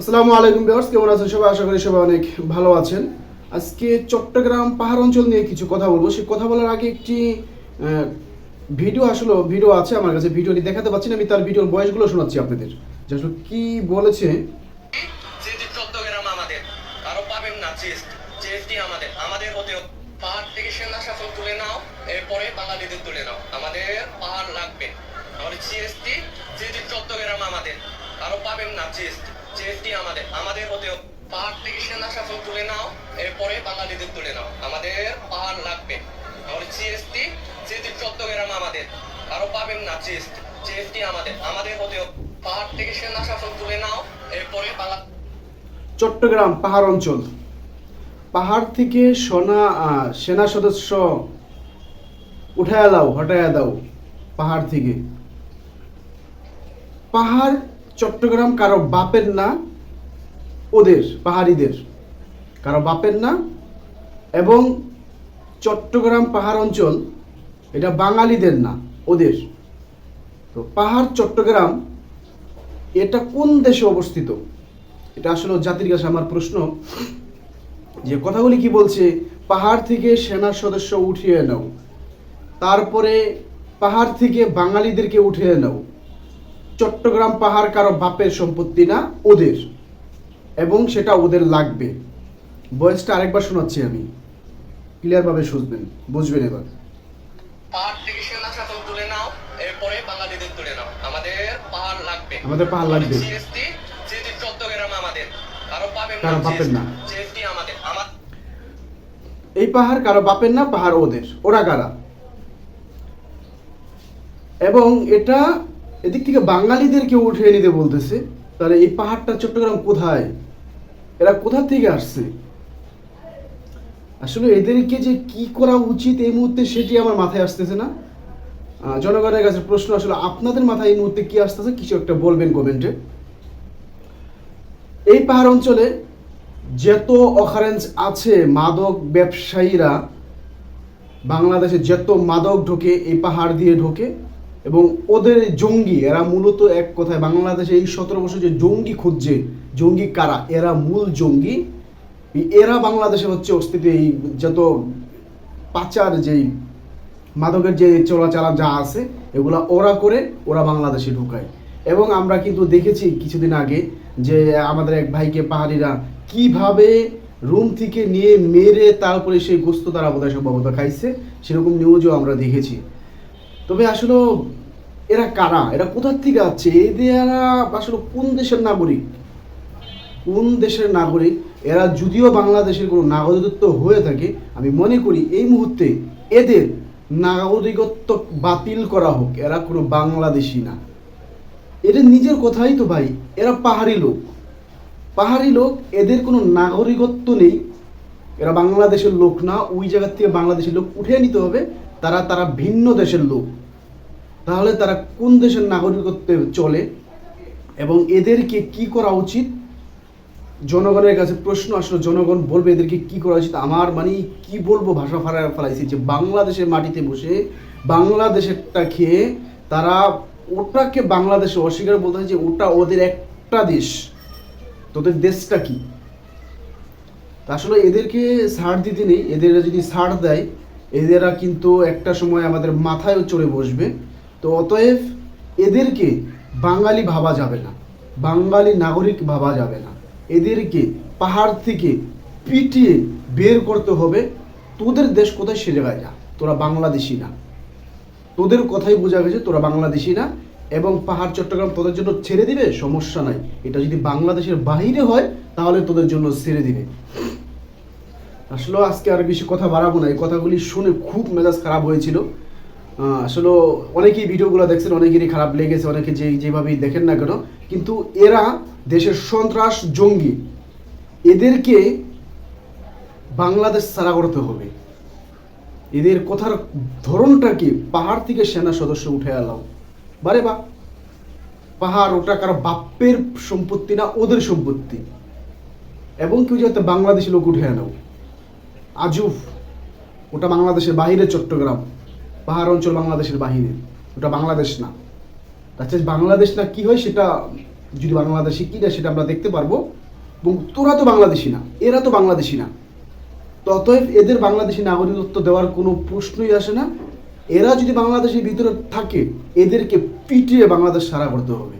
আসসালামু আলাইকুম ভিউয়ার্স, কেমন আছেন সবাই? আশা করি সবাই অনেক ভালো আছেন। আজকে চট্টগ্রাম পাহাড় অঞ্চল নিয়ে কিছু কথা বলব। সেই কথা বলার আগে একটি ভিডিও আসলে, ভিডিও আছে আমার কাছে। ভিডিওটি দেখাতে পাচ্ছি না, আমি তার ভিডিওর বয়সগুলো শোনাচ্ছি আপনাদের। যে আসলে কি বলেছে? চট্টগ্রাম আমাদের। কারও পাবেন না আমাদের। আমাদের হতে পাহাড় থেকে সেনা শাসন তুলে নাও, এরপরে বাঙালিদের তুলে নাও। আমাদের পাহাড় লাগবে। আমাদের জিএসটি যেহেতু চট্টগ্রাম আমাদের। কারও পাবেন না আমাদের আমাদের হতে পাহাড় থেকে সেনা শাসন তুলে নাও, এরপরে বাঙালিদের তুলে নাও। আমাদের পাহাড় লাগবে। চট্টগ্রাম আমাদের, কারও পাবেন না আমাদের আমাদের হতে পাহাড় থেকে সেনা তুলে নাও, এরপরে বাংলা চট্টগ্রাম পাহাড় অঞ্চল। পাহাড় থেকে সোনা সেনা সদস্য উঠায়া দাও, হটায়া দাও পাহাড় থেকে। পাহাড় চট্টগ্রাম কারও বাপের না, ওদের, পাহাড়িদের। কারও বাপের না এবং চট্টগ্রাম পাহাড় অঞ্চল, এটা বাঙালিদের না, ওদের। তো পাহাড় চট্টগ্রাম, এটা কোন দেশে অবস্থিত? এটা আসলে জাতির কাছে আমার প্রশ্ন। যে কথাগুলি কি বলছে, পাহাড় থেকে সেনা সদস্য উঠিয়ে নাও, তারপরে পাহাড় থেকে বাঙালিদেরকে উঠিয়ে নাও। চট্টগ্রাম পাহাড় কারও বাপের সম্পত্তি না ওদের। এবং সেটা ওদের লাগবে। বয়সটা আরেকবার শোনাচ্ছি আমি। ক্লিয়ারভাবে শুনবেন বুঝবেন এবার। পাহাড় থেকে সেনা শাসন তুলে নাও এরপরে বাঙালিদের তুলে নাও। আমাদের পাহাড় লাগবে। আমাদের পাহাড় লাগবে। জিএসটি যেহেতু চট্টগ্রাম আমাদের। কারও পাবেন কারও পাবেন না। জিএসটি আমাদের। আমার এই পাহাড় কারও বাপের না পাহাড় ওদের। ওরা কারা? এবং এটা এদিক থেকে বাঙালিদেরকে উঠিয়ে নিতে বলতেছে, তাহলে এই পাহাড়টা চট্টগ্রাম কোথায়? এরা কোথা থেকে আসছে? আসলে এদেরকে যে কি করা উচিত এই মুহূর্তে সেটি আমার মাথায় আসতেছে না। জনগণের কাছে প্রশ্ন আসলে আপনাদের মাথায় এই মুহূর্তে কি আসতেছে, কিছু একটা বলবেন কমেন্টে। এই পাহাড় অঞ্চলে যত অকারেন্স আছে, মাদক ব্যবসায়ীরা, বাংলাদেশে যত মাদক ঢোকে, এই পাহাড় দিয়ে ঢোকে এবং ওদের জঙ্গি, এরা মূলত এক কথায় বাংলাদেশে এই সতেরো বছর যে জঙ্গি খুঁজছে, জঙ্গি কারা? এরা মূল জঙ্গি। এরা বাংলাদেশে হচ্ছে অস্তিত্ব এই যত পাচার যেই মাদকের যে চোরাচালান যা আছে, এগুলা ওরা করে, ওরা বাংলাদেশে ঢুকায়। এবং আমরা কিন্তু দেখেছি কিছুদিন আগে যে আমাদের এক ভাইকে পাহাড়িরা কীভাবে রুম থেকে নিয়ে মেরে তারপরে সেই গোস্ত তারা বোধহয় সম্ভবত খাইছে, সেরকম নিউজও আমরা দেখেছি। তবে আসলে এরা কারা? এরা কোথার থেকে আছে এরা আসলে কোন দেশের নাগরিক? কোন দেশের নাগরিক? এরা যদিও বাংলাদেশের কোনো নাগরিকত্ব হয়ে থাকে, আমি মনে করি এই মুহূর্তে এদের নাগরিকত্ব বাতিল করা হোক, এরা কোনো বাংলাদেশি না। এদের নিজের কথাই তো ভাই, এরা পাহাড়ি লোক। পাহাড়ি লোক, এদের কোনো নাগরিকত্ব নেই। এরা বাংলাদেশের লোক না, ওই জায়গার থেকে বাংলাদেশের লোক উঠিয়ে নিতে হবে। তারা তারা ভিন্ন দেশের লোক। তাহলে তারা কোন দেশের নাগরিকত্বে চলে? এবং এদেরকে কি করা উচিত? জনগণের কাছে প্রশ্ন আসলে, জনগণ বলবে এদেরকে কি করা উচিত? আমার মানে কি বলব ভাষা ফারা ফেলাইছি যে বাংলাদেশের মাটিতে বসে বাংলাদেশেরটা খেয়ে তারা ওটাকে বাংলাদেশে অস্বীকার বলতে হয় যে ওটা ওদের একটা দেশ। তোদের দেশটা কি? আসলে এদেরকে ছাড় দিতে নেই, এদের যদি ছাড় দেয় এদেরা কিন্তু একটা সময় আমাদের মাথায়ও চড়ে বসবে। তো অতএব এদেরকে বাঙালি ভাবা যাবে না, বাঙালি নাগরিক ভাবা যাবে না। এদেরকে পাহাড় থেকে পিটিয়ে বের করতে হবে। তোদের দেশ কোথায় সে জায়গায় যা, তোরা বাংলাদেশি না। তোদের কথাই বোঝা গেছে, তোরা বাংলাদেশি না। এবং পাহাড় চট্টগ্রাম তোদের জন্য ছেড়ে দিবে, সমস্যা নাই। এটা যদি বাংলাদেশের বাইরে হয়, তাহলে তোদের জন্য ছেড়ে দিবে। আসলে আজকে আর বেশি কথা বাড়াবো না। এই কথাগুলি শুনে খুব মেজাজ খারাপ হয়েছিল। আসলে অনেকেই ভিডিওগুলো দেখছেন, অনেকেরই খারাপ লেগেছে, অনেকে যে যেভাবেই দেখেন না কেন। কিন্তু এরা দেশের সন্ত্রাস জঙ্গি, এদেরকে বাংলাদেশ ছাড়া করতে হবে। এদের কথার ধরনটা কি পাহাড় থেকে সেনা সদস্য উঠে এলাও বারে বা পাহাড় ওটা কারও বাপ্যের সম্পত্তি না, ওদের সম্পত্তি। এবং কেউ যাতে বাংলাদেশি লোক উঠে আনাও। আজুফ ওটা বাংলাদেশের বাহিরে চট্টগ্রাম। পাহাড় অঞ্চল বাংলাদেশের বাহিরে। ওটা বাংলাদেশ না। তাছাড়া বাংলাদেশ না কি হয় সেটা যদি বাংলাদেশি কিনা সেটা আমরা দেখতে পারব। এবং তোরা তো বাংলাদেশি না, এরা তো বাংলাদেশি না। তো অতএব এদের বাংলাদেশি নাগরিকত্ব দেওয়ার কোনো প্রশ্নই আসে না। এরা যদি বাংলাদেশের ভিতরে থাকে, এদেরকে পিটিয়ে বাংলাদেশ সারা করতে হবে।